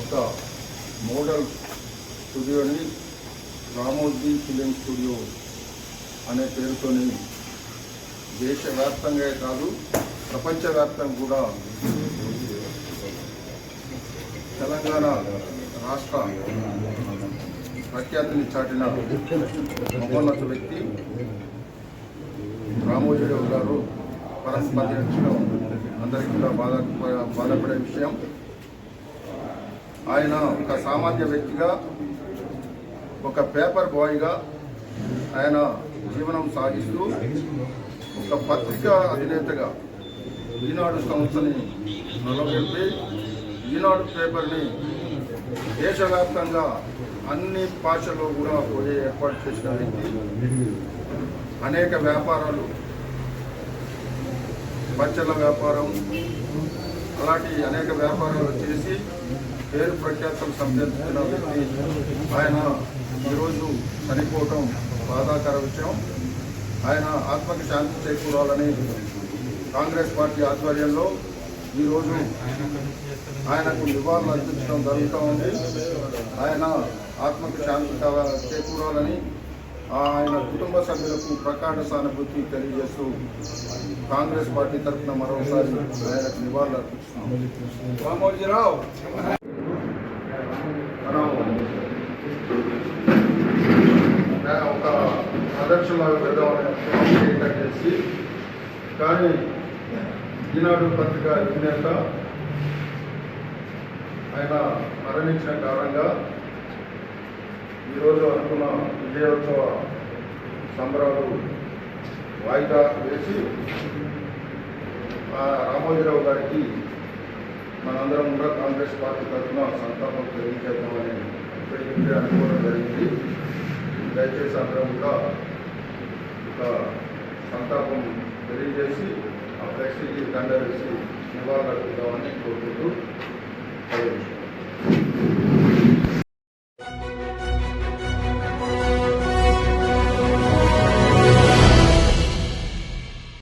ఒక మోడల్ స్టూడియోని Ramoji film studio అనే పేరుతోని దేశవ్యాప్తంగా కాదు ప్రపంచవ్యాప్తంగా కూడా తెలంగాణ రాష్ట్ర ప్రఖ్యాతిని చాటిన మహోన్నత వ్యక్తి రామోజీరావు గారు పరస్పరించడం అందరికీ కూడా బాధ బాధపడే విషయం. ఆయన ఒక సామాన్య వ్యక్తిగా ఒక పేపర్ బాయ్గా ఆయన జీవనం సాగిస్తూ ఒక పత్రికా అధినేతగా ఈనాడు సంస్థని నిలబెట్టి ఈనాడు పేపర్ని దేశవ్యాప్తంగా అన్ని భాషల్లో కూడా పోయే ఏర్పాటు చేసిన వ్యక్తి. అనేక వ్యాపారాలు బచ్చల వ్యాపారం అలాంటి అనేక వ్యాపారాలు చేసి పేరు ప్రఖ్యాతలు సంపాదించిన వ్యక్తి. ఆయన ఈరోజు చనిపోవటం బాధాకర విషయం. ఆయన ఆత్మకి శాంతి చేకూరాలని కాంగ్రెస్ పార్టీ ఆధ్వర్యంలో ఈరోజు ఆయనకు నివాళులు అర్పించడం జరుగుతూ ఉంది. ఆయన ఆత్మకు శాంతి చేకూరాలని ఆయన కుటుంబ సభ్యులకు ప్రకాట సానుభూతి తెలియజేస్తూ కాంగ్రెస్ పార్టీ తరఫున మరోసారి ఆయనకు నివాళులు అర్పిస్తున్నాం. రామోజీరావు! మనం ఒక ప్రదర్శనలాగా పెడదామని చేసి కానీ ఈనాడు పత్రిక అధినేత ఆయన మరణించిన కారణంగా ఈరోజు అనుకున్న విజయోత్సవ సంబరాలు వాయిదా వేసి ఆ రామోజీరావు గారికి మనందరం కూడా కాంగ్రెస్ పార్టీ తరఫున సంతాపం తెలియజేద్దామని ఇప్పటికీ అనుకోవడం జరిగింది. దయచేసి అందరం కూడా ఒక సంతాపం తెలియజేసి ఆ ఫ్లెక్సీకి దండ వేసి నివాళులు అర్పిద్దామని కోరుకుంటూ